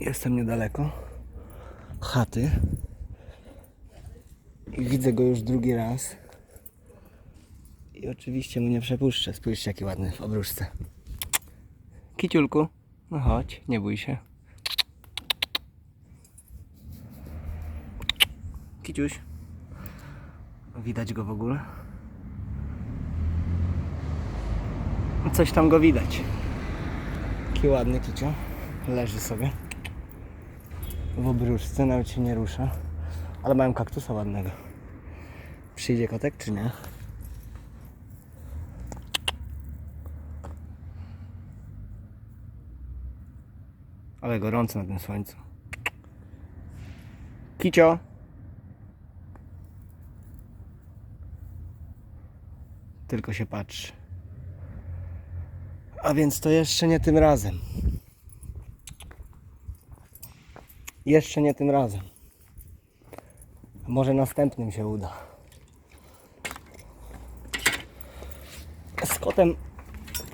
Jestem niedaleko chaty i widzę go już drugi raz. I oczywiście mu nie przepuszczę. Spójrzcie, jaki ładny w obruszce. Kiciulku, no chodź, nie bój się. Kiciuś. Widać go w ogóle? Coś tam go widać. Taki ładny kiciu. Leży sobie. W obruszce, nawet się nie rusza. Ale mają kaktusa ładnego. Przyjdzie kotek czy nie? Ale gorąco na tym słońcu. Kicio! Tylko się patrzy. A więc to jeszcze nie tym razem. Jeszcze nie tym razem. Może następnym się uda. Z kotem,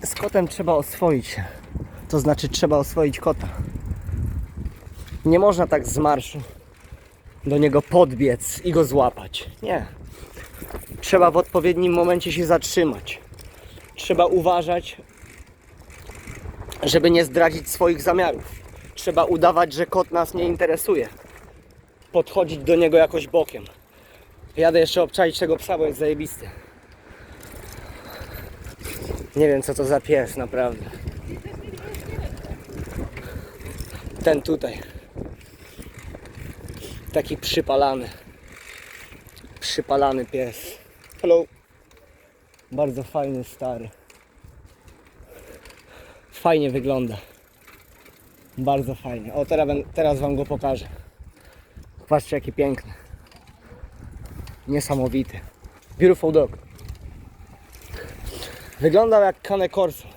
z kotem trzeba oswoić się. To znaczy trzeba oswoić kota. Nie można tak z marszu do niego podbiec i go złapać. Nie. Trzeba w odpowiednim momencie się zatrzymać. Trzeba uważać, żeby nie zdradzić swoich zamiarów. Trzeba udawać, że kot nas nie interesuje. Podchodzić do niego jakoś bokiem. Jadę jeszcze obczaić tego psa, bo jest zajebisty. Nie wiem co to za pies, naprawdę. Ten tutaj. Taki przypalany. Przypalany pies. Hello. Bardzo fajny, stary. Fajnie wygląda. Bardzo fajnie. O, teraz, teraz Wam go pokażę. Patrzcie, jaki piękny. Niesamowity. Beautiful dog. Wyglądał jak Cane Corso.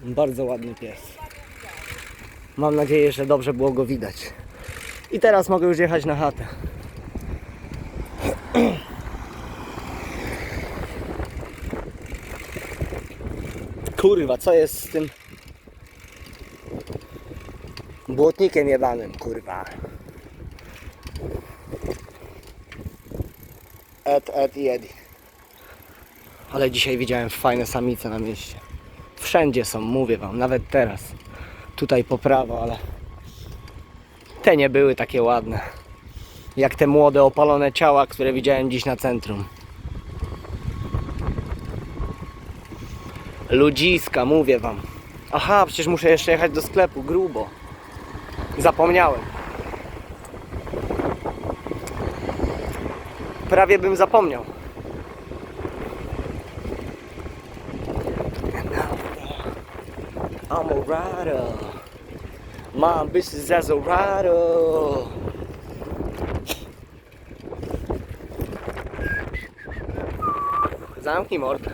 Bardzo ładny pies. Mam nadzieję, że dobrze było go widać. I teraz mogę już jechać na chatę. Kurwa, co jest z tym błotnikiem jebanym, kurwa. Ed, Ed i. Ale dzisiaj widziałem fajne samice na mieście. Wszędzie są, mówię wam, nawet teraz. Tutaj po prawo, ale te nie były takie ładne. Jak te młode, opalone ciała, które widziałem dziś na centrum. Ludziska, mówię wam. Aha, przecież muszę jeszcze jechać do sklepu, grubo. Zapomniałem. Prawie bym zapomniał. I'm a rider. My business as a rider. Zamknij mordę.